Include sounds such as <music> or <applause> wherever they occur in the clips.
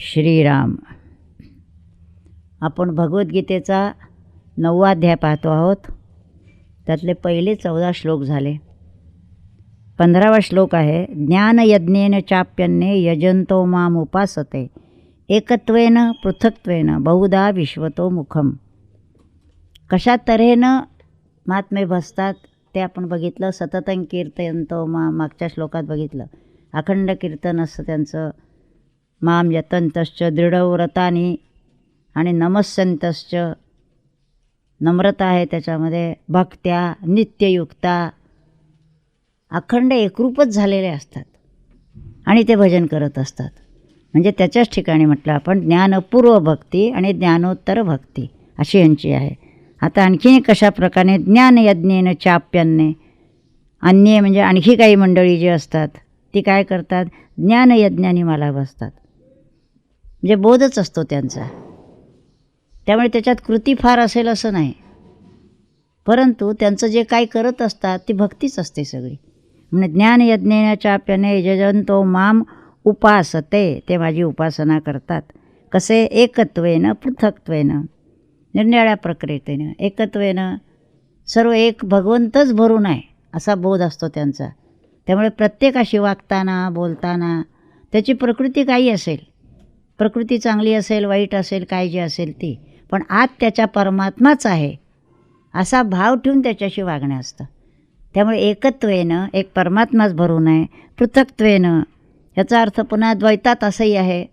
श्रीराम. आपण भगवद्गीतेचा नववा अध्याय पाहतो आहोत. त्यातले पहिले चौदा श्लोक झाले. पंधरावा श्लोक आहे ज्ञानयज्ञेन चाप्यन्ने यजंतो माम उपासते एकत्वेन पृथक्त्वेन बहुधा विश्वतो मुखम. कशा तऱ्हेनं महात्मे भसतात ते आपण बघितलं सततं कीर्तयंतो मा मागच्या श्लोकात बघितलं. अखंड कीर्तन असतं त्यांचं. माम यतंतश्च दृढव्रतानी आणि नमस्संतश्च नम्रता आहे त्याच्यामध्ये. भक्त्या नित्ययुक्ता अखंड एकरूपच झालेले असतात. आणि ते भजन करत असतात. म्हणजे त्याच्याच ठिकाणी म्हटलं आपण ज्ञानपूर्व भक्ती आणि ज्ञानोत्तर भक्ती अशी यांची आहे. आता आणखी कशा प्रकारे ज्ञानयज्ञेनं चाप्याने अन्य म्हणजे आणखी काही मंडळी जी असतात ती काय करतात? ज्ञानयज्ञानी मला बसतात म्हणजे बोधच असतो त्यांचा. त्यामुळे त्याच्यात कृती फार असेल असं नाही. परंतु त्यांचं जे काय करत असतात ती भक्तीच असते सगळी. म्हणजे ज्ञानयज्ञेच्या चाप्याने यजंतो माम उपासते ते माझी उपासना करतात. कसे? एकत्वेनं पृथक्त्वेनं निरनिळ्या प्रक्रियेनं एकत्वेनं सर्व एक भगवंतच भरून आहे असा बोध असतो त्यांचा. त्यामुळे प्रत्येकाशी वागताना बोलताना त्याची प्रकृती काही असेल. प्रकृती चांगली असेल वाईट असेल काय जी असेल ती पण आत त्याच्या परमात्माच आहे असा भाव ठेवून त्याच्याशी वागणं असतं. त्यामुळे एकत्वेनं एक परमात्माच भरून आहे पृथक्त्वेनं ह्याचा अर्थ पुन्हा द्वैतात असंही आहे.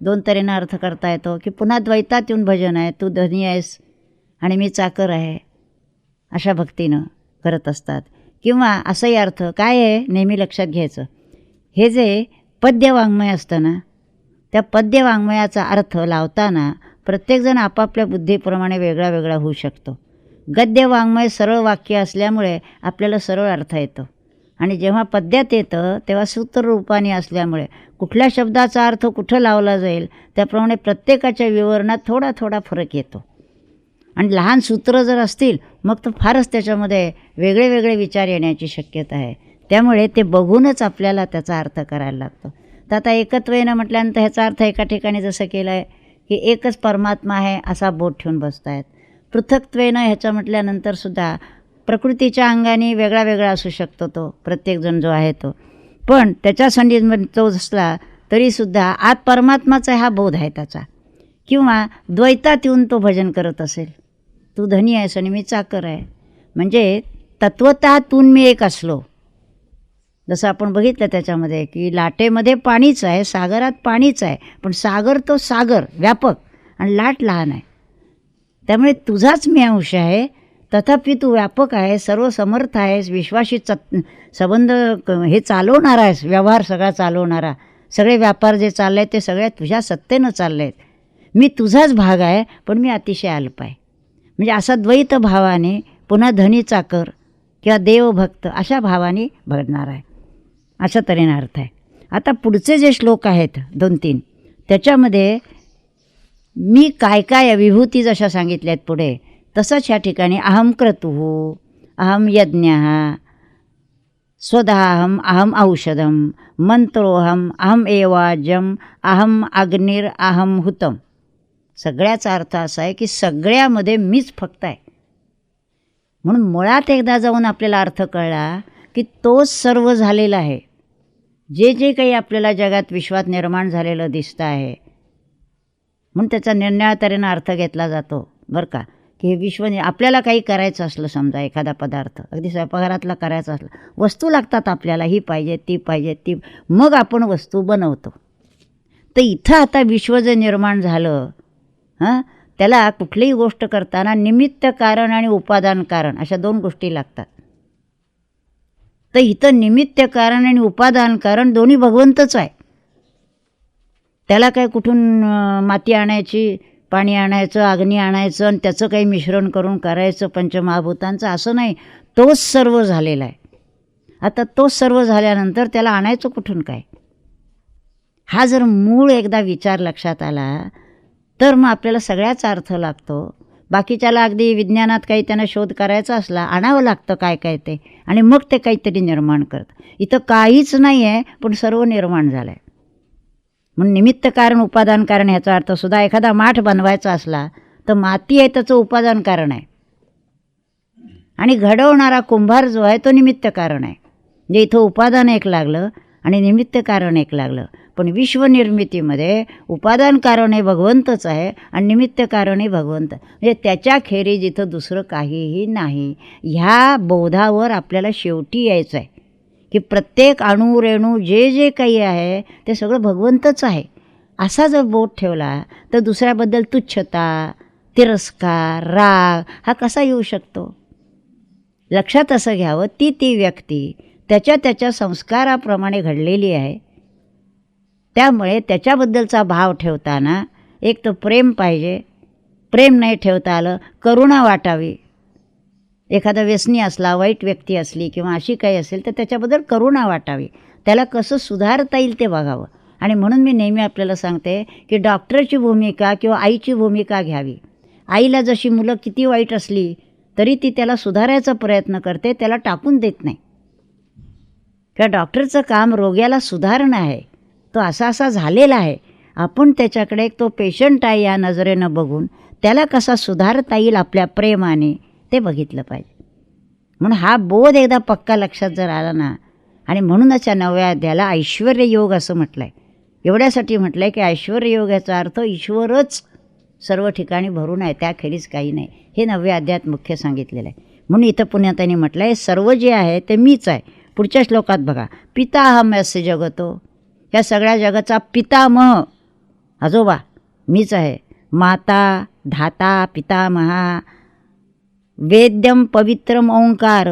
दोन तऱ्हेनं अर्थ करता येतो की पुन्हा द्वैतात येऊन भजन आहे तू धनी आहेस आणि मी चाकर आहे अशा भक्तीनं करत असतात. किंवा असंही अर्थ काय आहे नेहमी लक्षात घ्यायचं. हे जे पद्यवाङ्मय असतं ना त्या पद्य वाङ्मयाचा अर्थ लावताना प्रत्येकजण आपापल्या बुद्धीप्रमाणे वेगळा वेगळा होऊ शकतो. गद्य वाङ्मय सरळ वाक्य असल्यामुळे आपल्याला सरळ अर्थ येतो. आणि जेव्हा पद्यात येतं तेव्हा सूत्ररूपाने असल्यामुळे कुठल्या शब्दाचा अर्थ कुठं लावला जाईल त्याप्रमाणे प्रत्येकाच्या विवरणात थोडा थोडा फरक येतो. आणि लहान सूत्र जर असतील मग तर फारच त्याच्यामध्ये वेगळे वेगळे विचार येण्याची शक्यता आहे. त्यामुळे ते बघूनच आपल्याला त्याचा अर्थ करायला लागतो. तर आता एकत्वेनं म्हटल्यानंतर ह्याचा अर्थ एका ठिकाणी जसं केलं आहे की एकच परमात्मा आहे असा बोट ठेवून बसतायत. पृथक्त्वेनं ह्याचं म्हटल्यानंतरसुद्धा प्रकृतीच्या अंगाने वेगळा वेगळा असू शकतो तो प्रत्येकजण जो आहे तो. पण त्याच्या संधीमध्ये तो असला तरीसुद्धा आत परमात्माचा हा बोध आहे त्याचा. किंवा द्वैतात येऊन तो भजन करत असेल. तू धनी आहेस आणि मी चाकर आहे. म्हणजे तत्वतातून मी एक असलो. जसं आपण बघितलं त्याच्यामध्ये की लाटेमध्ये पाणीच आहे सागरात पाणीच आहे पण सागर तो सागर व्यापक आणि लाट लहान आहे. त्यामुळे तुझाच मी अंश आहे तथापि तू व्यापक आहे सर्व समर्थ आहेस विश्वाशी च संबंध क- हे चालवणारा आहेस व्यवहार सगळा चालवणारा. सगळे व्यापार जे चालले ते सगळ्या तुझ्या सत्तेनं चालले आहेत. मी तुझाच भाग आहे पण मी अतिशय अल्प आहे. म्हणजे असा द्वैत भावाने पुन्हा धनी चाकर किंवा देवभक्त अशा भावाने भगणार आहे. अशा तऱ्हेनं अर्थ आहे. आता पुढचे जे श्लोक आहेत दोन तीन त्याच्यामध्ये मी काय काय विभूती जशा सांगितल्या आहेत पुढे तसंच ह्या ठिकाणी अहम क्रतुः अहम यज्ञ स्वदाहम अहम औषधम मंत्रोहम अहम एवाजम अहम अग्निर अहम हुतम. सगळ्याचा अर्थ असा आहे की सगळ्यामध्ये मीच फक्त आहे. म्हणून मुळात एकदा जाऊन आपल्याला अर्थ कळला की तोच सर्व झालेला आहे. जे जे काही आपल्याला जगात विश्वात निर्माण झालेलं दिसतं आहे म्हणून त्याचा निर्णया तऱ्हेनं अर्थ घेतला जातो बरं का? की हे विश्व आपल्याला काही करायचं असलं समजा एखादा पदार्थ अगदी स्वयंपाकघरातला करायचा असला वस्तू लागतात आपल्याला ही पाहिजे ती पाहिजे ती मग आपण वस्तू बनवतो. तर इथं आता विश्व जे निर्माण झालं हां त्याला कुठलीही गोष्ट करताना निमित्त कारण आणि उपादान कारण अशा दोन गोष्टी लागतात. तर इथं निमित्त कारण आणि उपादान कारण दोन्ही भगवंतच आहे. त्याला काय कुठून माती आणायची पाणी आणायचं अग्नी आणायचं आणि त्याचं काही मिश्रण करून करायचं पंचमहाभूतांचं असं नाही. तोच सर्व झालेला आहे. आता तोच सर्व झाल्यानंतर त्याला आणायचं कुठून काय? हा जर मूळ एकदा विचार लक्षात आला तर मग आपल्याला सगळ्याच अर्थ लागतो. बाकीच्याला अगदी विज्ञानात काही त्यांना शोध करायचा असला आणावं लागतं काय काय ते. आणि मग ते काहीतरी निर्माण करतं. इथं काहीच नाही आहे पण सर्व निर्माण झालं आहे म्हणून निमित्त कारण उपादान कारण ह्याचा अर्थ सुद्धा एखादा माठ बनवायचा असला तर माती आहे त्याचं उपादान कारण आहे. आणि घडवणारा कुंभार जो आहे तो निमित्त कारण आहे. म्हणजे इथं उपादान एक लागलं आणि निमित्त कारण एक लागलं. पण विश्वनिर्मितीमध्ये उपादान कारण हे भगवंतच आहे आणि निमित्त कारण हे भगवंत. म्हणजे त्याच्या खेरीज इथं दुसरं काहीही नाही. ह्या बोधावर आपल्याला शेवटी यायचं आहे. की प्रत्येक अणू रेणू जे जे काही आहे ते सगळं भगवंतच आहे. असा जर बोध ठेवला तर दुसऱ्याबद्दल तुच्छता तिरस्कार राग हा कसा येऊ शकतो? लक्षात असं घ्यावं ती ती व्यक्ती त्याच्या त्याच्या संस्काराप्रमाणे घडलेली आहे. त्यामुळे त्याच्याबद्दलचा भाव ठेवताना एक तर प्रेम पाहिजे. प्रेम नाही ठेवता आलं करुणा वाटावी. एखादा व्यसनी असला वाईट व्यक्ती असली किंवा अशी काही असेल तर त्याच्याबद्दल करुणा वाटावी. त्याला कसं सुधारता येईल ते बघावं. आणि म्हणून मी नेहमी आपल्याला सांगते की डॉक्टरची भूमिका किंवा आईची भूमिका घ्यावी. आईला जशी मुलं किती वाईट असली तरी ती त्याला सुधारायचा प्रयत्न करते त्याला टाकून देत नाही. किंवा डॉक्टरचं काम रोग्याला सुधारणं आहे. तो असा असा झालेला आहे. आपण त्याच्याकडे तो पेशंट आहे या नजरेनं बघून. त्याला कसा सुधारता येईल आपल्या प्रेमाने ते बघितलं पाहिजे. म्हणून हा बोध एकदा पक्का लक्षात जर आला ना आणि म्हणूनच या नव्या अध्यायाला ऐश्वर योग असं म्हटलं आहे एवढ्यासाठी म्हटलं आहे की ऐश्वर योग याचा अर्थ ईश्वरच सर्व ठिकाणी भरून आहे त्याखेरीज काही नाही. हे नव्या अध्यायात मुख्य सांगितलेलं आहे. म्हणून इथं पुण्यात त्यांनी म्हटलं आहे सर्व जे आहे ते मीच आहे. पुढच्या श्लोकात बघा पिता हम असे जगतो ह्या सगळ्या जगाचा पितामह. आजोबा मीच आहे. माता धाता पितामहा. वेद्यम पवित्रम ओंकार.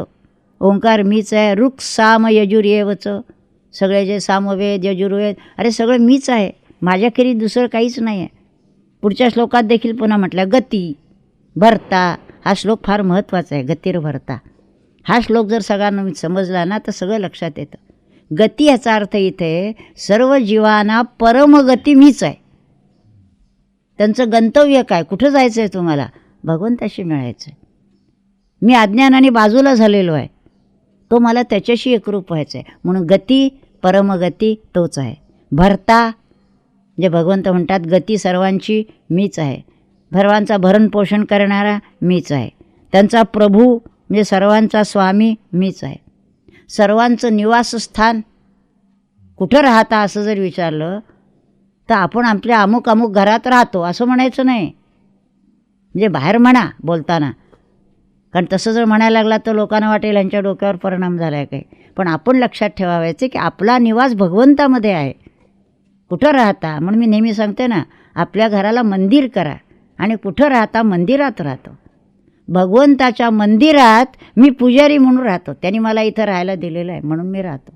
ओंकार मीच आहे. रुक् साम यजुर्येवच. सगळे जे सामवेद यजुर्वेद अरे सगळं मीच आहे. माझ्याखेरीज दुसरं काहीच नाही आहे पुढच्या श्लोकात देखील पुन्हा म्हटलं गती भरता हा श्लोक फार महत्त्वाचा आहे गतीर भरता. हा श्लोक जर सगळ्यांना समजला ना तर सगळं लक्षात येतं. गती याचा अर्थ इथे सर्व जीवांना परमगती मीच आहे. त्यांचं गंतव्य काय? कुठं जायचं आहे तुम्हाला? भगवंताशी मिळायचं आहे मी अज्ञानाने बाजूला झालेलो आहे. तो मला त्याच्याशी एकरूप व्हायचं आहे म्हणून गती परमगती तोच आहे. भरता जे भगवंत म्हणतात गती सर्वांची मीच आहे. सर्वांचा भरणपोषण करणारा मीच आहे. त्यांचा प्रभू म्हणजे सर्वांचा स्वामी मीच आहे. सर्वांचं निवासस्थान कुठं राहता असं जर विचारलं तर आपण आपल्या अमुक अमुक घरात राहतो असं म्हणायचं नाही. म्हणजे बाहेर म्हणा बोलताना. कारण तसं जर म्हणायला लागला तर लोकांना वाटेल यांच्या डोक्यावर परिणाम झाला आहे काही. पण आपण लक्षात ठेवावायचे की आपला निवास भगवंतामध्ये आहे. कुठं राहता? म्हणून मी नेहमी सांगते ना आपल्या घराला मंदिर करा आणि कुठं राहता? मंदिरात राहतो. भगवंताच्या मंदिरात मी पुजारी म्हणून राहतो. त्यांनी मला इथं राहायला दिलेलं आहे म्हणून मी राहतो.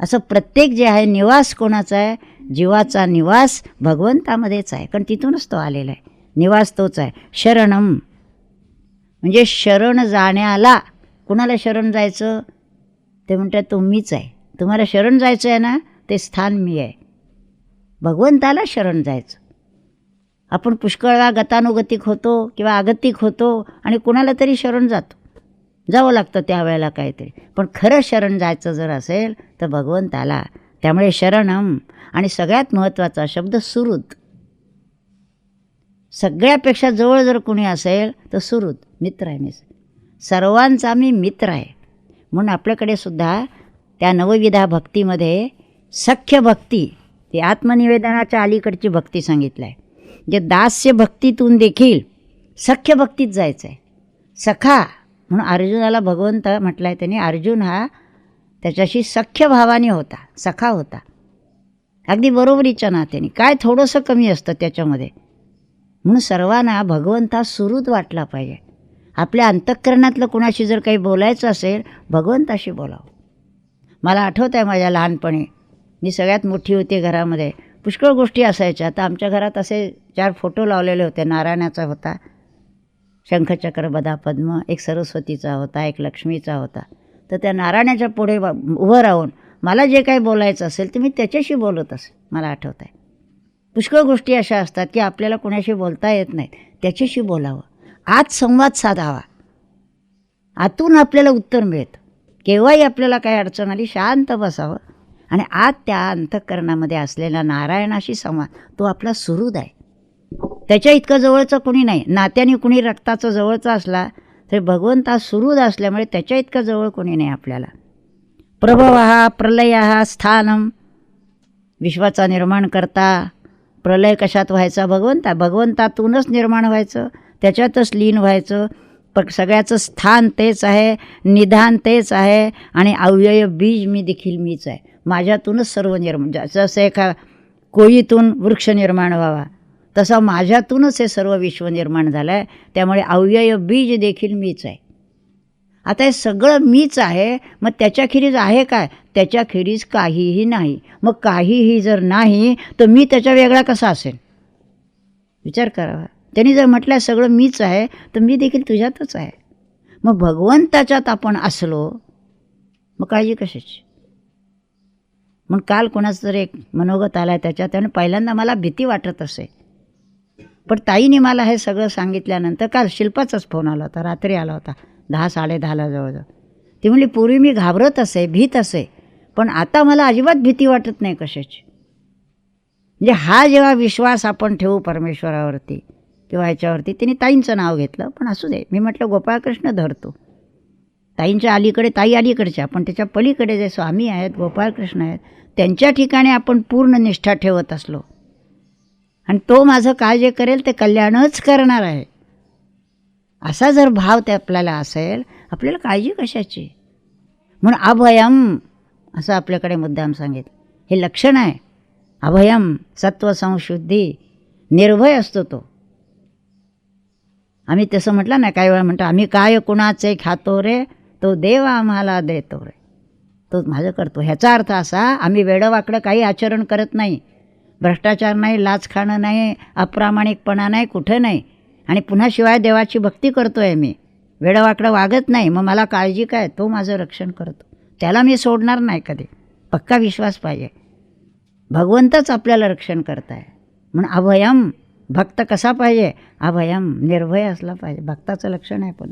असं प्रत्येक जे आहे निवास कोणाचा आहे? जीवाचा निवास भगवंतामध्येच आहे. कारण तिथूनच तो आलेला आहे. निवास तोच आहे. शरणम म्हणजे शरण जाण्याला कुणाला शरण जायचं? ते म्हणतात तुम्हीच आहे. तुम्हाला शरण जायचं आहे ना ते स्थान मी आहे. भगवंताला शरण जायचं. आपण पुष्कळ गतानुगतिक होतो किंवा आगतिक होतो आणि कुणाला तरी शरण जातो. जावं लागतं त्यावेळेला काहीतरी. पण खरं शरण जायचं जर असेल तर भगवंताला त्यामुळे शरणम आणि सगळ्यात महत्त्वाचा शब्द सुहृद सगळ्यापेक्षा जवळ जर कोणी असेल तर सुहृद मित्र आहे मी. सर्वांचा मी मित्र आहे. म्हणून आपल्याकडे सुद्धा त्या नवविधा भक्तीमध्ये सख्य भक्ती ती आत्मनिवेदनाच्या अलीकडची भक्ती सांगितलं आहे. जे दास्य भक्तीतून देखील सख्य भक्तीत जायचं आहे सखा म्हणून अर्जुनाला भगवंत म्हटलं आहे त्यांनी अर्जुन हा त्याच्याशी सख्य भावाने होता सखा होता. अगदी बरोबरीच्या नात्याने. काय थोडंसं कमी असतं त्याच्यामध्ये. म्हणून सर्वांना भगवंता सुरूत वाटला पाहिजे. आपल्या अंतःकरणातलं कुणाशी जर काही बोलायचं असेल भगवंताशी बोलावं. मला आठवत आहे माझ्या लहानपणी. मी सगळ्यात मोठी होती घरामध्ये. पुष्कळ गोष्टी असायच्या. आता आमच्या घरात असे चार फोटो लावलेले होते. नारायणाचा होता शंखचक्र बदा पद्म एक सरस्वतीचा होता एक लक्ष्मीचा होता. तर त्या नारायणाच्या पुढे उभं राहून मला जे काही बोलायचं असेल ते मी त्याच्याशी बोलत असे मला आठवत आहे. पुष्कळ गोष्टी अशा असतात की आपल्याला कोणाशी बोलता येत नाहीत. त्याच्याशी बोलावं. आज संवाद साधावा. आतून आपल्याला उत्तर मिळतं केव्हाही आपल्याला काही अडचण आली शांत बसावं. आणि आज त्या अंतःकरणामध्ये असलेला नारायणाशी संवाद तो आपला सुहृद आहे. त्याच्या इतकं जवळचं कुणी नाही. नात्याने कुणी रक्ताचं जवळचं असला तरी भगवंत हा सुहृद असल्यामुळे त्याच्या इतकं जवळ कोणी नाही आपल्याला. प्रभव हा प्रलय स्थानम. विश्वाचा निर्माण करता. प्रलय कशात व्हायचा? भगवंता. भगवंतातूनच निर्माण व्हायचं. त्याच्यातच लीन व्हायचं. पण सगळ्याचं स्थान तेच आहे. निधान तेच आहे. आणि अव्यय बीज मी देखील मीच आहे. माझ्यातूनच सर्व निर्माण म्हणजे जसं एका कोळीतून वृक्ष निर्माण व्हावा. तसा माझ्यातूनच हे सर्व विश्व निर्माण झालं आहे त्यामुळे अव्यय बीज देखील मीच आहे. आता हे सगळं मीच आहे. मग त्याच्याखेरीज आहे काय? त्याच्याखेरीज काहीही नाही. मग काहीही जर नाही तर मी त्याच्या वेगळा कसा असेल? विचार करावा. त्यांनी जर म्हटलं सगळं मीच आहे तर मी देखील तुझ्यातच आहे. मग भगवंताच्यात आपण असलो मग काळजी कशाची? मग काल कोणाचं तरी एक मनोगत आला आहे त्याच्यात आणि पहिल्यांदा मला भीती वाटत असे. पण ताईने मला हे सगळं सांगितल्यानंतर काल शिल्पाचाच फोन आला होता रात्री आला होता दहा साडेदहाला जवळजवळ. ती म्हणली पूर्वी मी घाबरत असे भीत असे पण आता मला अजिबात भीती वाटत नाही कशाची. म्हणजे हा जेव्हा विश्वास आपण ठेवू परमेश्वरावरती किंवा ह्याच्यावरती तिने ताईंचं नाव घेतलं पण असू दे मी म्हटलं गोपाळकृष्ण धरतो. ताईंच्या अलीकडे ताई अलीकडच्या पण त्याच्या पलीकडे जे स्वामी आहेत गोपाळकृष्ण आहेत त्यांच्या ठिकाणी आपण पूर्ण निष्ठा ठेवत असलो. आणि तो माझं काय जे करेल ते कल्याणच करणार आहे. असा जर भाव ते आपल्याला असेल आपल्याला काळजी कशाची? म्हणून अभयम असं आपल्याकडे मुद्दाम सांगितलं. हे लक्षण आहे. अभयम सत्वसंशुद्धी निर्भय असतो तो. आम्ही तसं म्हटलं ना काही वेळा म्हणतो आम्ही काय कुणाचे खातो रे? तो देव आम्हाला देतो रे. तो माझं करतो. ह्याचा अर्थ असा आम्ही वेडवाकडं काही आचरण करत नाही. भ्रष्टाचार नाही लाच खाणं नाही अप्रामाणिकपणा नाही कुठं नाही. आणि पुन्हा शिवाय देवाची भक्ती करतो आहे मी. वेडवाकडं वागत नाही मग मला काळजी काय? तो माझं रक्षण करतो. त्याला मी सोडणार नाही कधी. पक्का विश्वास पाहिजे. भगवंतच आपल्याला रक्षण करताय. म्हणून अभयम भक्त कसा पाहिजे? अभयम निर्भय असला पाहिजे. भक्ताचं लक्षण आहे पण.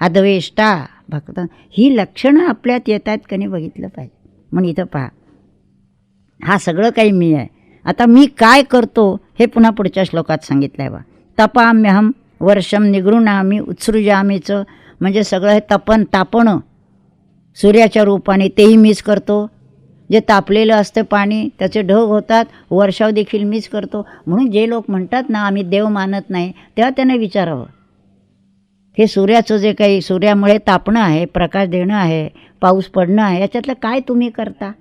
अद्वेष्टा. भक्त ही लक्षणं आपल्यात येत आहेत नाही बघितलं पाहिजे. म्हणून इथं पहा. हा सगळं काही मी आहे. आता मी काय करतो हे पुन्हा पुढच्या श्लोकात सांगितलं आहे बा. तपाम्यहम वर्षम निगृणामी उत्सृजामीचं. म्हणजे सगळं हे तपन तापणं. सूर्याच्या रूपाने तेही मीच करतो. जे तापलेलं असतं पाणी त्याचे ढग होतात वर्षाव देखील मीच करतो. म्हणून जे लोक म्हणतात ना आम्ही देव मानत नाही तेव्हा त्यांना विचारावं. हे सूर्याचं जे काही सूर्यामुळे तापणं आहे प्रकाश देणं आहे पाऊस पडणं आहे याच्यातलं काय तुम्ही करता?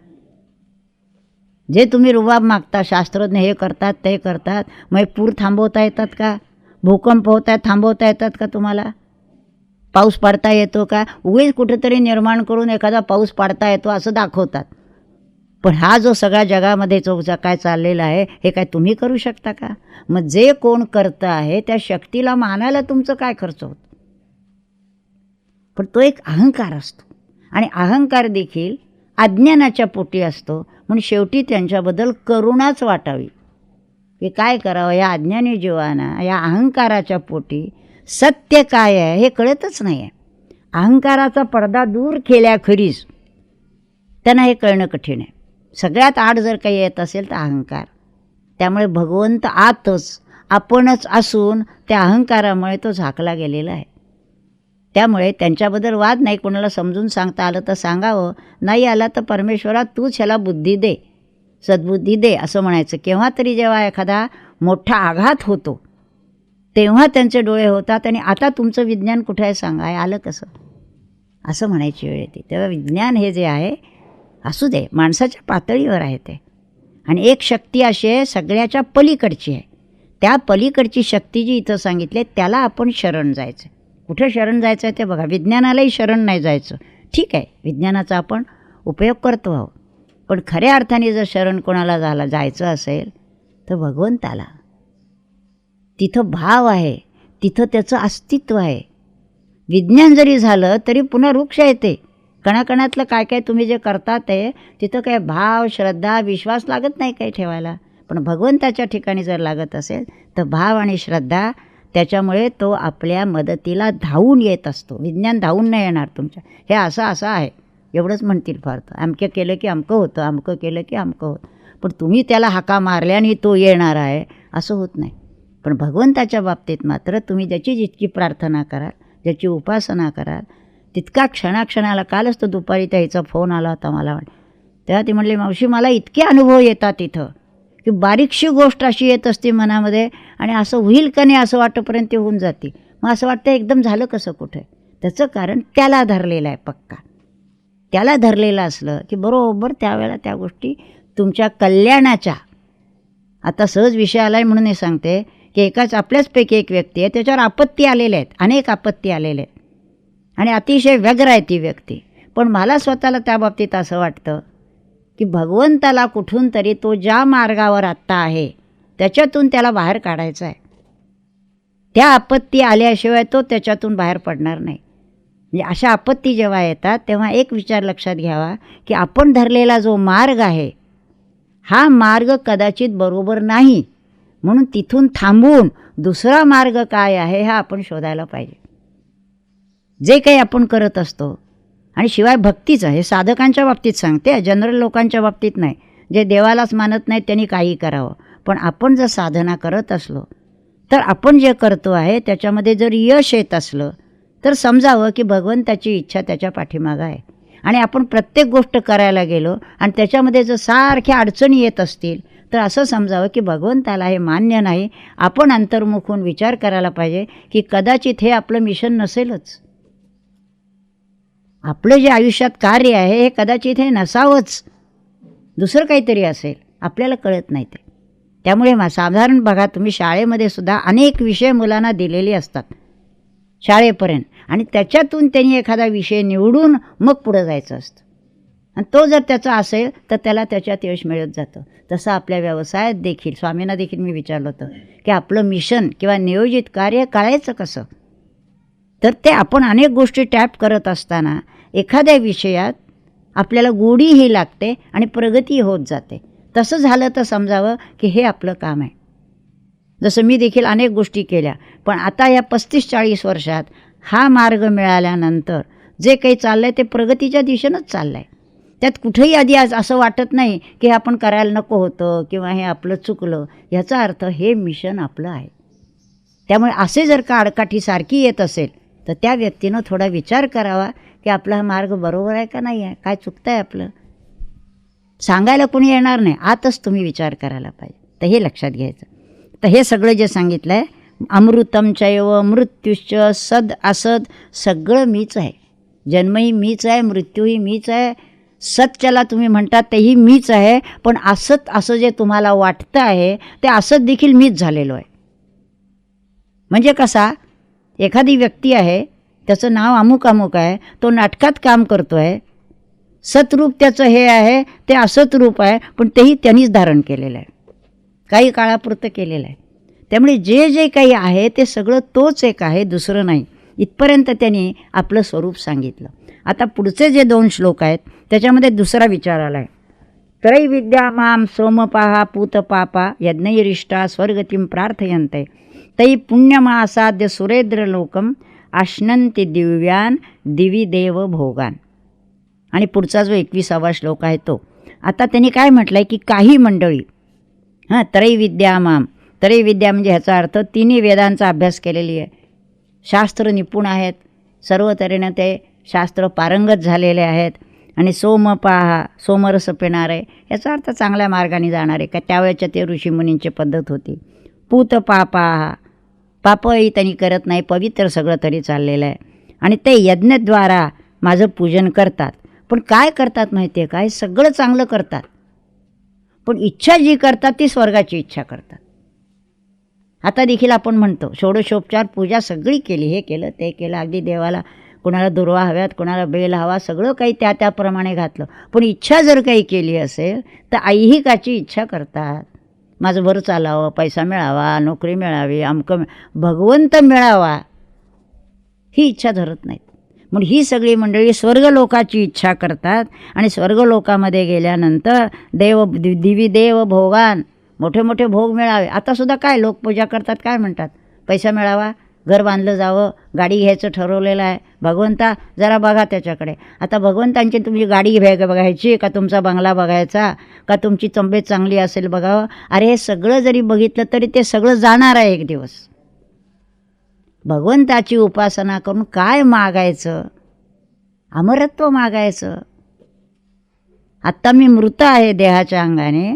जे तुम्ही रुबाब मागता शास्त्रज्ञ हे करतात ते करतात मग पूर थांबवता येतात का? भूकंप होत आहेत थांबवता येतात का तुम्हाला? पाऊस पाडता येतो का? उगीच कुठेतरी निर्माण करून एखादा पाऊस पाडता येतो असं दाखवतात. पण हा जो सगळ्या जगामध्ये जो काय चाललेला आहे हे काय तुम्ही करू शकता का? मग जे कोण करतं आहे त्या शक्तीला मानायला तुमचं काय खर्च होतं? पण तो एक अहंकार असतो. आणि अहंकार देखील अज्ञानाच्या पोटी असतो. म्हणून शेवटी त्यांच्याबद्दल करुणाच वाटावी. की काय करावं? या अज्ञानी जीवाना या अहंकाराच्या पोटी सत्य काय आहे हे कळतच नाही आहे अहंकाराचा पडदा दूर केल्याखरीच त्यांना हे कळणं कठीण आहे. सगळ्यात आड जर काही येत असेल तर अहंकार. त्यामुळे भगवंत आतच आपणच असून त्या अहंकारामुळे तो झाकला गेलेला आहे. त्यामुळे त्यांच्याबद्दल वाद नाही. कोणाला समजून सांगता आलं तर सांगावं. नाही आला तर परमेश्वरा तूच ह्याला बुद्धी दे. सद्बुद्धी दे असं म्हणायचं. केव्हा तरी जेव्हा एखादा मोठा आघात होतो तेव्हा त्यांचे डोळे होतात आणि आता तुमचं विज्ञान कुठं आहे सांगा. आलं कसं? असं म्हणायची वेळ येते. तेव्हा विज्ञान हे जे आहे असू दे माणसाच्या पातळीवर आहे ते. आणि एक शक्ती अशी आहे सगळ्याच्या पलीकडची आहे. त्या पलीकडची शक्ती जी इथं सांगितली आहे त्याला आपण शरण जायचं कुठं शरण जायचं आहे ते बघा. विज्ञानालाही शरण नाही जायचं. ठीक आहे विज्ञानाचा आपण उपयोग करतो आहोत. पण खऱ्या अर्थाने जर शरण कोणाला झाला जायचं असेल तर भगवंताला. तिथं भाव आहे तिथं त्याचं अस्तित्व आहे. विज्ञान जरी झालं तरी पुन्हा वृक्ष येते. कणाकणातलं काय काय तुम्ही जे करता ते तिथं काय भाव श्रद्धा विश्वास लागत नाही काही ठेवायला. पण भगवंताच्या ठिकाणी जर लागत असेल तर भाव आणि श्रद्धा त्याच्यामुळे तो आपल्या मदतीला धावून येत असतो. विज्ञान धावून नाही येणार तुमच्या. हे असं असं आहे. एवढंच म्हणतील फार तर. अमकं केलं की अमकं होतं अमकं केलं की अमकं होतं. पण तुम्ही त्याला हाका मारल्या आणि तो येणार आहे असं होत नाही. पण भगवंताच्या बाबतीत मात्र तुम्ही ज्याची जितकी प्रार्थना कराल ज्याची उपासना कराल तितका क्षणाक्षणाला कालच तो दुपारी त्या हिचा फोन आला होता मला वाट. तेव्हा ती म्हणली मावशी मला इतके अनुभव येतात इथं. की बारीकशी गोष्ट अशी येत असते मनामध्ये आणि असं होईल का नाही असं वाटेपर्यंत ते होऊन जाते. मग असं वाटतं एकदम झालं कसं कुठे? त्याचं कारण त्याला धरलेलं आहे पक्का. त्याला धरलेलं असलं की बरोबर त्यावेळेला त्या गोष्टी तुमच्या कल्याणाच्या. आता सहज विषय आला आहे म्हणून हे सांगते की एकाच आपल्याचपैकी एक व्यक्ती आहे त्याच्यावर आपत्ती आलेल्या आहेत अनेक आपत्ती आलेल्या आहेत. आणि अतिशय व्यग्र आहे ती व्यक्ती. पण मला स्वतःला त्या बाबतीत असं वाटतं की भगवंताला कुठून तरी तो ज्या मार्गावर आत्ता आहे त्याच्यातून त्याला बाहेर काढायचा आहे त्या आपत्ती आल्याशिवाय तो त्याच्यातून बाहेर पडणार नाही. म्हणजे अशा आपत्ती जेव्हा येतात तेव्हा एक विचार लक्षात घ्यावा की आपण धरलेला जो मार्ग आहे हा मार्ग कदाचित बरोबर नाही. म्हणून तिथून थांबून दुसरा मार्ग काय आहे हा आपण शोधायला पाहिजे. जे काही आपण करत असतो आणि शिवाय भक्तीचं हे साधकांच्या बाबतीत सांगते जनरल लोकांच्या बाबतीत नाही. जे देवालाच मानत नाहीत त्यांनी काही करावं. पण आपण जर साधना करत असलो तर आपण जे करतो आहे त्याच्यामध्ये जर यश येत असलं तर समजावं की भगवंताची इच्छा त्याच्या पाठीमागं आहे. आणि आपण प्रत्येक गोष्ट करायला गेलो आणि त्याच्यामध्ये जर सारख्या अडचणी येत असतील तर असं समजावं की भगवंताला हे मान्य नाही. आपण अंतर्मुख होऊन विचार करायला पाहिजे की कदाचित हे आपलं मिशन नसेलच. आपलं जे आयुष्यात कार्य आहे हे कदाचित हे नसावंच. दुसरं काहीतरी असेल आपल्याला कळत नाही ते. त्यामुळे मा साधारण बघा तुम्ही शाळेमध्ये सुद्धा अनेक विषय मुलांना दिलेले असतात. शाळेपर्यंत. आणि त्याच्यातून त्यांनी एखादा विषय निवडून मग पुढं जायचं असतं. आणि तो जर त्याचा असेल तर त्याला त्याच्यात यश मिळत जातं. तसं आपल्या व्यवसायात देखील स्वामींना देखील मी विचारलं होतं की आपलं मिशन किंवा नियोजित कार्य कळायचं कसं? तर ते आपण अनेक गोष्टी टॅप करत असताना एखाद्या विषयात आपल्याला गोडीही लागते आणि प्रगती होत जाते. तसं झालं तर समजावं की हे आपलं काम आहे. जसं मी देखील अनेक गोष्टी केल्या पण आता या पस्तीस चाळीस वर्षात हा मार्ग मिळाल्यानंतर जे काही चाललं आहे ते प्रगतीच्या दिशेनंच चाललं आहे त्यात कुठेही आधी आज असं वाटत नाही की हे आपण करायला नको होतं किंवा हे आपलं चुकलं. ह्याचा अर्थ हे मिशन आपलं आहे. त्यामुळे असे जर का आडकाठी सारखी येत असेल तर त्या व्यक्तीनं थोडा विचार करावा की आपला हा मार्ग बरोबर आहे का नाही आहे? काय चुकतं आहे आपलं? सांगायला कोणी येणार नाही. आतच तुम्ही विचार करायला पाहिजे. तर हे लक्षात घ्यायचं. तर हे सगळं जे सांगितलं आहे अमृतम चैव मृत्यूश्च सद असद सगळं मीच आहे. जन्मही मीच आहे मृत्यूही मीच आहे. सत्याला तुम्ही म्हणतात तेही मीच आहे. पण असत असं जे तुम्हाला वाटतं आहे ते असत देखील मीच झालेलो आहे. म्हणजे कसा? एखादी व्यक्ती आहे त्याचं नाव अमुक अमुक आहे. तो नाटकात काम करतो आहे सतरूप त्याचं हे आहे ते असत रूप आहे पण तेही त्यांनीच धारण केलेलं आहे. काही काळापुरतं केलेलं आहे. त्यामुळे जे जे काही आहे ते सगळं तोच एक आहे दुसरं नाही. इथपर्यंत त्यांनी आपलं स्वरूप सांगितलं. आता पुढचे जे दोन श्लोक आहेत त्याच्यामध्ये दुसरा विचार आला आहे त्रैविद्या माम सोमपाहा पूतपापा यज्ञैरिष्टा स्वर्गतीम आहे तै पुण्यमासाद्य सुरेद्र लोकम आश्नंती दिव्यान दिवी देव भोगान. आणि पुढचा जो एकविसावा श्लोक आहे तो. आता त्यांनी काय म्हटलं आहे की काही मंडळी हां त्रैविद्या माम. त्रैविद्या म्हणजे ह्याचा अर्थ तिन्ही वेदांचा अभ्यास केलेली आहे. शास्त्र निपुण आहेत. सर्व तऱ्हेनं ते शास्त्र पारंगत झालेले आहेत. आणि सोमपाहा सोमरस पिणारे याचा अर्थ चांगल्या मार्गाने जाणारे का त्यावेळेच्या ते ऋषीमुनींची पद्धत होती. पूत पापही त्यांनी करत नाही पवित्र सगळं तरी चाललेलं आहे. आणि ते यज्ञद्वारा माझं पूजन करतात. पण काय करतात माहिती आहे काय सगळं चांगलं करतात. पण इच्छा जी करतात ती स्वर्गाची इच्छा करतात. आता देखील आपण म्हणतो षोडशोपचार पूजा सगळी केली हे केलं ते केलं अगदी देवाला कोणाला दुर्वा हव्यात कोणाला बेल हवा सगळं काही त्या त्याप्रमाणे घातलं. पण इच्छा जर काही केली असेल तर ऐहिकाची इच्छा करतात. माझं बरं चालावं पैसा मिळावा नोकरी मिळावी अमकं भगवंत मिळावा ही इच्छा धरत नाहीत. म्हणून ही सगळी मंडळी स्वर्गलोकाची इच्छा करतात आणि स्वर्गलोकामध्ये गेल्यानंतर देव दि दिवी देव भोगान मोठे मोठे भोग मिळावे. आतासुद्धा काय लोक पूजा करतात काय म्हणतात? पैसा मिळावा? घर बांधलं जावं गाडी घ्यायचं ठरवलेलं आहे. भगवंता जरा बघा त्याच्याकडे. आता भगवंतांची तुमची गाडी घ्याय बघायची का तुमचा बंगला बघायचा? का तुमची तब्येत चांगली असेल बघावं? अरे हे सगळं जरी बघितलं तरी ते सगळं जाणार आहे एक दिवस. भगवंताची उपासना करून काय मागायचं? अमरत्व मागायचं. आत्ता मी मृत आहे देहाच्या अंगाने.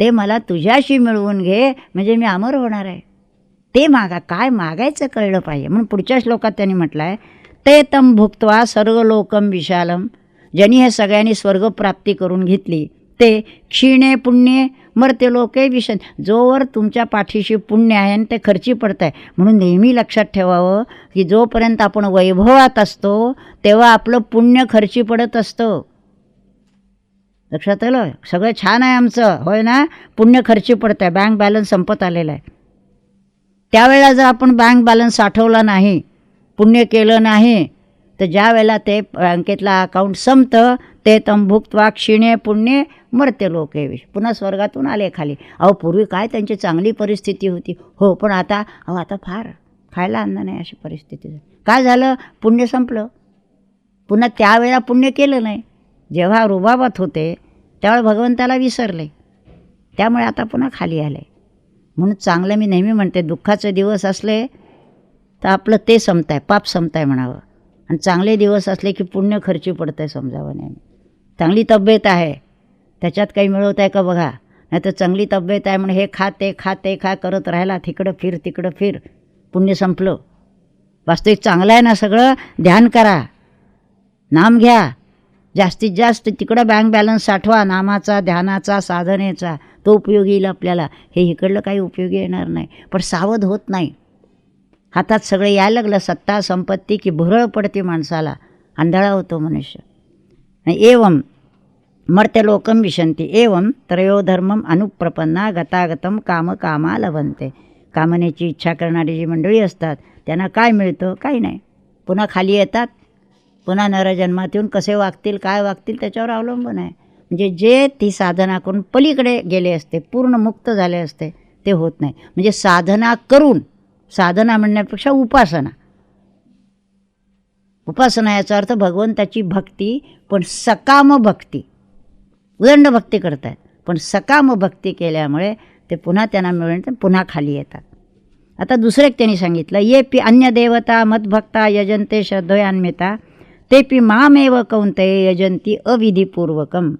ते मला तुझ्याशी मिळवून घे म्हणजे मी अमर होणार आहे. ते मागा काय मागायचं कळलं पाहिजे. म्हणून पुढच्या श्लोकात त्यांनी म्हटलं आहे ते तम भुक्त्वा सर्व लोकम विशालम. ज्यांनी हे सगळ्यांनी स्वर्गप्राप्ती करून घेतली ते क्षीणे पुण्ये मरते लोके विशन जोवर तुमच्या पाठीशी पुण्य आहे आणि ते खर्ची पडत आहे म्हणून नेहमी लक्षात ठेवावं की जोपर्यंत आपण वैभवात असतो तेव्हा आपलं पुण्य खर्ची पडत असतं. लक्षात आलं? सगळं छान आहे आमचं. होय ना? पुण्य खर्ची पडतं आहे बँक बॅलन्स संपत आलेला आहे. त्यावेळेला जर आपण बँक बॅलन्स साठवला नाही पुण्य केलं नाही तर ज्या वेळेला ते बँकेतला अकाउंट संपतं ते तंभुक्त्वा क्षीणे पुण्य मरते लोक हे पुन्हा स्वर्गातून आले खाली. अहो पूर्वी काय त्यांची चांगली परिस्थिती होती? हो पण आता अहो आता फार खायला अन्न नाही अशी परिस्थिती काय झालं? पुण्य संपलं. पुन्हा त्यावेळेला पुण्य केलं नाही. जेव्हा रुबाबात होते त्यावेळेला भगवंताला विसरले. त्यामुळे आता पुन्हा खाली आले. म्हणून चांगलं मी नेहमी म्हणते दुःखाचे दिवस असले तर आपलं ते संपताय पाप संपताय म्हणावं. आणि चांगले दिवस असले की पुण्य खर्ची पडत आहे समजावं नेहमी. चांगली तब्येत आहे त्याच्यात काही मिळवत आहे का बघा? नाही तर चांगली तब्येत आहे म्हणून हे खा ते खा ते खा करत राहिला तिकडं फिर तिकडं फिर पुण्य संपलं. वास्तविक चांगलं आहे ना सगळं? ध्यान करा. नाम घ्या. जास्तीत जास्त तिकडं बँक बॅलन्स साठवा नामाचा ध्यानाचा साधनेचा. तो उपयोग येईल आपल्याला. हे इकडलं काही उपयोगी येणार नाही. पण सावध होत नाही. हातात सगळं यायला लागलं सत्ता संपत्ती की भुरळ पडते माणसाला. आंधळा होतो मनुष्य. आणि एवम मर्त्य लोकम विशंती एवम त्रयोधर्मम अनुप्रपन्ना गतागतम काम कामा लवंते कामनेची इच्छा करणारी जी मंडळी असतात त्यांना काय मिळतं? काही नाही. पुन्हा खाली येतात. पुन्हा नरजन्मात येऊन कसे वागतील काय वागतील त्याच्यावर अवलंबून आहे. म्हणजे जे ती साधना करून पलीकडे गेले असते पूर्ण मुक्त झाले असते ते होत नाही. म्हणजे साधना करून साधना म्हणण्यापेक्षा उपासना. उपासना याचा अर्थ भगवंताची भक्ती पण सकाम भक्ती. उदंड भक्ती करतायत पण सकाम भक्ती केल्यामुळे ते पुन्हा त्यांना मिळून पुन्हा खाली येतात. आता दुसरं एक त्यांनी सांगितलं ये पी अन्य देवता मदभक्ता यजंते श्रद्धयान्विता ते पी मामेव कौंते यजंती अविधीपूर्वकम.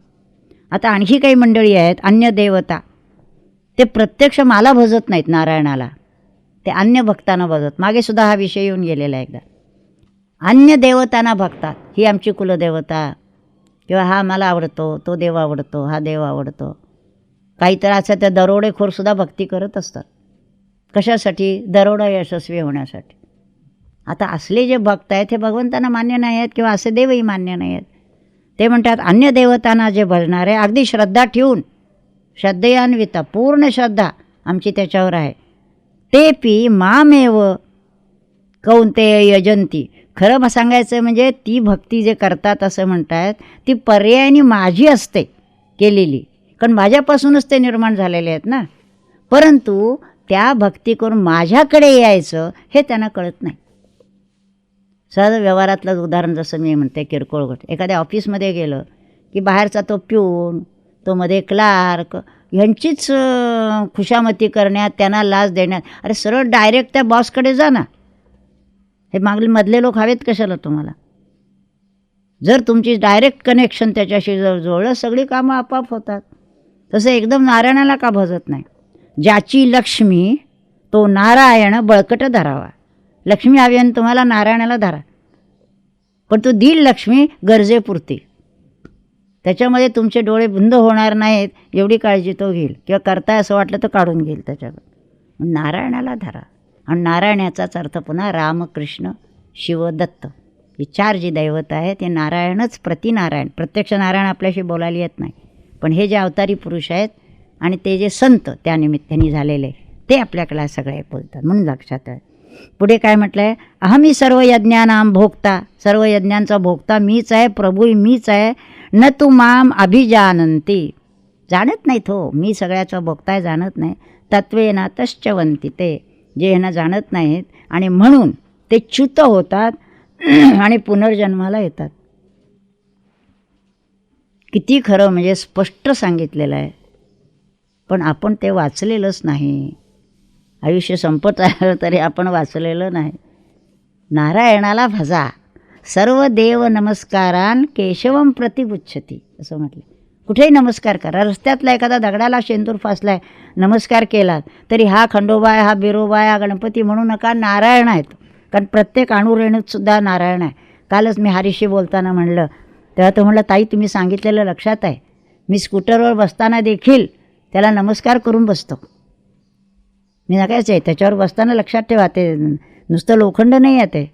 आता आणखी काही मंडळी आहेत अन्य देवता. ते प्रत्यक्ष मला भजत नाहीत नारायणाला. ते अन्य भक्तांना भजत. मागेसुद्धा हा विषय येऊन गेलेला आहे एकदा. अन्य देवतांना भक्तात. ही आमची कुलदेवता. किंवा हा मला आवडतो तो देव आवडतो हा देव आवडतो. काही तर असं त्या दरोडेखोरसुद्धा भक्ती करत असतात. कशासाठी? दरोडा यशस्वी होण्यासाठी. आता असले जे भक्त आहेत हे भगवंतांना मान्य नाही आहेत किंवा असे देवही मान्य नाही आहेत. ते म्हणतात अन्य देवतांना जे भजणारे अगदी श्रद्धा ठेवून श्रद्धेयान्विता पूर्ण श्रद्धा आमची त्याच्यावर आहे. ते पी मामेव कौंते यजंती. खरं सांगायचं म्हणजे ती भक्ती जे करतात असं म्हणतात ती पर्यायाने माझी असते केलेली. कारण माझ्यापासूनच ते निर्माण झालेले आहेत ना. परंतु त्या भक्ती करून माझ्याकडे यायचं हे त्यांना कळत नाही. सहज व्यवहारातलंच उदाहरण जसं मी म्हणते किरकोळ गोष्ट. एखाद्या ऑफिसमध्ये गेलं की बाहेरचा तो पिऊन तो मध्ये क्लार्क ह्यांचीच खुशामती करण्यात त्यांना लाच देण्यात अरे सरळ डायरेक्ट त्या बॉसकडे जा ना. हे मागले मधले लोक हवेत कशाला तुम्हाला? जर तुमची डायरेक्ट कनेक्शन त्याच्याशी जर जुळलं सगळी कामं आपोआप होतात. तसं एकदम नारायणाला का भजत नाही? ज्याची लक्ष्मी तो नारायण बळकट धरावा. लक्ष्मी हवी आणि तुम्हाला नारायणाला धरा. पण तो दिल लक्ष्मी गरजेपुरती. त्याच्यामध्ये तुमचे डोळे बंद होणार नाहीत एवढी काळजी तो घेईल. किंवा करताय असं वाटलं तर काढून घेईल त्याच्यावर. नारायणाला धरा. आणि नारायण याचाच अर्थ पुन्हा रामकृष्ण शिवदत्त. ही चार जी दैवत आहे ते नारायणच प्रतिनारायण. प्रत्यक्ष नारायण आपल्याशी बोलायला येत नाही. पण हे जे अवतारी पुरुष आहेत आणि ते जे संत त्या निमित्ताने झालेले ते आपल्याकडे सगळे बोलतात. म्हणून लक्षात आहे पुढे काय म्हटलं आहे अहमी सर्व यज्ञानाम भोगता सर्व यज्ञांचा भोगता मीच आहे प्रभू मीच आहे न तू माम अभिजानंती. जाणत नाहीत हो मी सगळ्याचा भोगताय जाणत नाही. तत्वे ना तश्चवंती ते जे ह्यांना जाणत नाहीत. आणि म्हणून ते च्युत होतात <clears throat> आणि पुनर्जन्माला येतात. किती खरं म्हणजे स्पष्ट सांगितलेलं आहे. पण आपण ते वाचलेलंच नाही. आयुष्य संपत आलं तरी आपण वाचलेलं नाही. नारायणाला भजा. सर्व देव नमस्कारान केशवम प्रतिगुच्छती असं म्हटलं. कुठेही नमस्कार करा. रस्त्यातला एखादा दगडाला शेंदूर फासलाय नमस्कार केलात तरी हा खंडोबाय हा बिरोबाय हा गणपती म्हणू नका नारायण आहेत. कारण प्रत्येक अणुरेणूतसुद्धा नारायण आहे. कालच मी हरीशी बोलताना म्हणलं तेव्हा तो म्हणलं ताई तुम्ही सांगितलेलं लक्षात आहे. मी स्कूटरवर बसताना देखील त्याला नमस्कार करून बसतो. मी नकायचं आहे त्याच्यावर बसताना लक्षात ठेवा ते नुसतं लोखंड नाही आहे ते.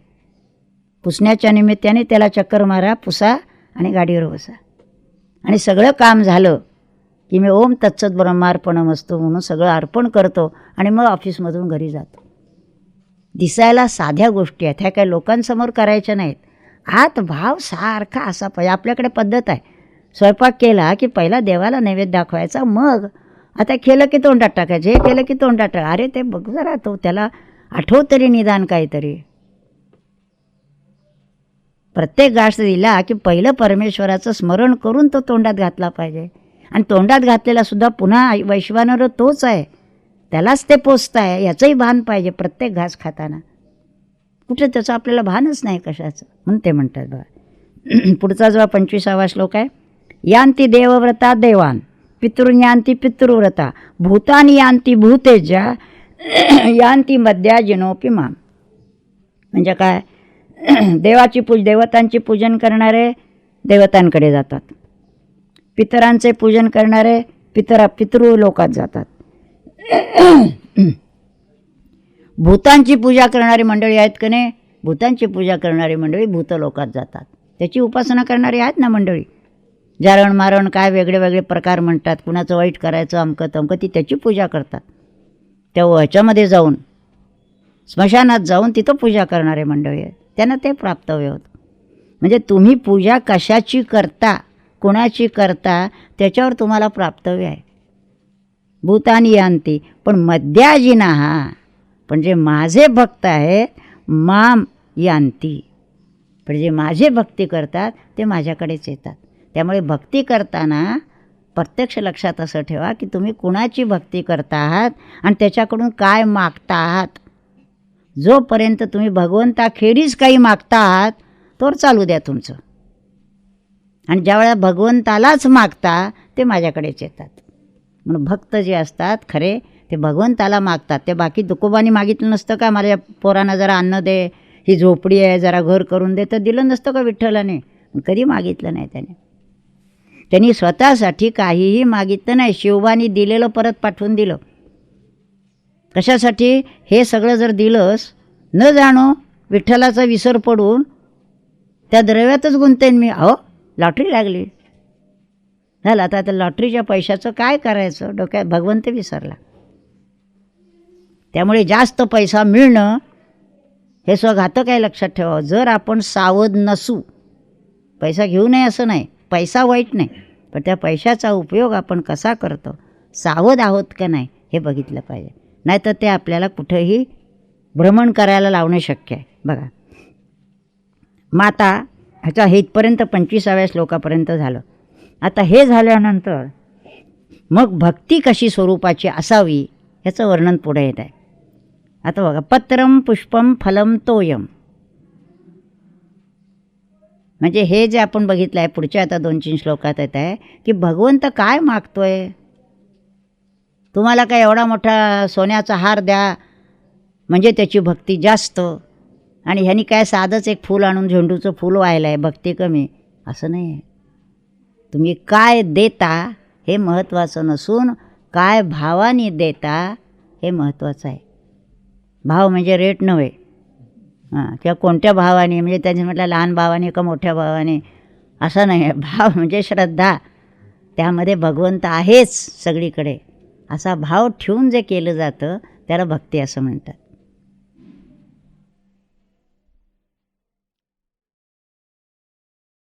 पुसण्याच्या निमित्ताने त्याला चक्कर मारा पुसा आणि गाडीवर बसा. आणि सगळं काम झालं की मी ओम तत्सत ब्रह्मार्पणम असतो म्हणून सगळं अर्पण करतो आणि मग ऑफिसमधून घरी जातो. दिसायला साध्या गोष्टी आहेत ह्या काही लोकांसमोर करायच्या नाहीत. आत भाव सारखा असा पाहिजे आपल्याकडे पद्धत आहे. स्वयंपाक केला की पहिला देवाला नैवेद्य दाखवायचा मग आता केलं की तोंडात टाकायचं हे केलं की तोंडात टाका. अरे ते बघ जरा तो त्याला आठव तरी निदान काहीतरी. प्रत्येक घास दिला की पहिलं परमेश्वराचं स्मरण करून तो तोंडात घातला पाहिजे. आणि तोंडात घातलेला सुद्धा पुन्हा वैश्वानर तोच आहे. त्यालाच ते पोचत आहे याचंही भान पाहिजे प्रत्येक घास खाताना. कुठे त्याचं आपल्याला भानच नाही कशाचं म्हणून ते म्हणतात बघा. <clears throat> पुढचा जो पंचवीसावा श्लोक आहे यांती देवव्रता देवान. पितृज्ञांती पितृव्रता भूतानी यांती भूतेजा यांती मध्या जिनोपी माम. म्हणजे काय? देवाची पूज देवतांची पूजन करणारे देवतांकडे जातात. पितरांचे पूजन करणारे पितरा पितृ लोकात जातात. भूतांची पूजा करणारी मंडळी आहेत का नाही? भूतांची पूजा करणारी मंडळी भूतलोकात जातात. त्याची उपासना करणारी आहेत ना मंडळी? जारण मारण काय वेगळे वेगळे प्रकार म्हणतात. कुणाचं वाईट करायचं अमकं तमकं ती त्याची पूजा करतात. त्या ह्याच्यामध्ये जाऊन स्मशानात जाऊन तिथं पूजा करणारे मंडळी आहेत. त्यांना ते प्राप्तव्य होतं. म्हणजे तुम्ही पूजा कशाची करता कुणाची करता त्याच्यावर तुम्हाला प्राप्तव्य आहे. भूतानी यांती पण मध्याजिना हा. पण जे माझे भक्त आहेत माम यांती. पण जे माझे भक्ती करतात ते माझ्याकडेच येतात. त्यामुळे भक्ती करताना प्रत्यक्ष लक्षात असं ठेवा की तुम्ही कुणाची भक्ती करता आहात आणि त्याच्याकडून काय मागता आहात. जोपर्यंत तुम्ही भगवंताखेरीज काही मागता आहात तोर चालू द्या तुमचं. आणि ज्यावेळेला भगवंतालाच मागता ते माझ्याकडेच येतात. म्हणून भक्त जे असतात खरे ते भगवंताला मागतात. ते बाकी दुकोबानी मागितलं नसतं का माझ्या पोरांना जरा अन्न दे ही झोपडी आहे जरा घर करून दे. तर दिलं नसतं का विठ्ठलाने? कधी मागितलं नाही त्याने. त्यांनी स्वतःसाठी काहीही मागितलं नाही. शिवबानी दिलेलं परत पाठवून दिलं. कशासाठी? हे सगळं जर दिलंस न जाणो विठ्ठलाचा विसर पडून त्या द्रव्यातच गुंतेन मी. अहो लॉटरी लागली. झालं आता आता लॉटरीच्या पैशाचं काय करायचं? डोक्यात भगवंत विसरला. त्यामुळे जास्त पैसा मिळणं हे स्वघातक आहे लक्षात ठेवावं. जर आपण सावध नसू पैसा घेऊ नये असं नाही. पैसा वाईट नाही पण त्या पैशाचा उपयोग आपण कसा करतो सावध आहोत का नाही हे बघितलं पाहिजे. नाहीतर ते आपल्याला कुठंही भ्रमण करायला लावणं शक्य आहे. बघा. माता ह्याचा हे इथपर्यंत पंचवीसाव्या श्लोकापर्यंत झालं. आता हे झाल्यानंतर मग भक्ती कशी स्वरूपाची असावी ह्याचं वर्णन पुढे येत आहे. आता बघा पत्रम पुष्पम फलम तोयम म्हणजे हे जे आपण बघितलं आहे पुढच्या आता दोन तीन श्लोकात येत आहे की भगवंत काय मागतो आहे तुम्हाला काय एवढा मोठा सोन्याचा हार द्या म्हणजे त्याची भक्ती जास्त. आणि ह्यानी काय साधंच एक फूल आणून झेंडूचं फूल व्हायला आहे भक्ती कमी. असं नाही आहे. तुम्ही काय देता हे महत्त्वाचं नसून काय भावाने देता हे महत्त्वाचं आहे. भाव म्हणजे रेट नव्हे. हां किंवा कोणत्या भावाने म्हणजे त्यांनी म्हटलं लहान भावाने का मोठ्या भावाने? असं नाही. आहे <laughs> भाव म्हणजे श्रद्धा. त्यामध्ये भगवंत आहेच सगळीकडे. असा भाव ठेवून जे केलं जातं त्याला भक्ती असं म्हणतात.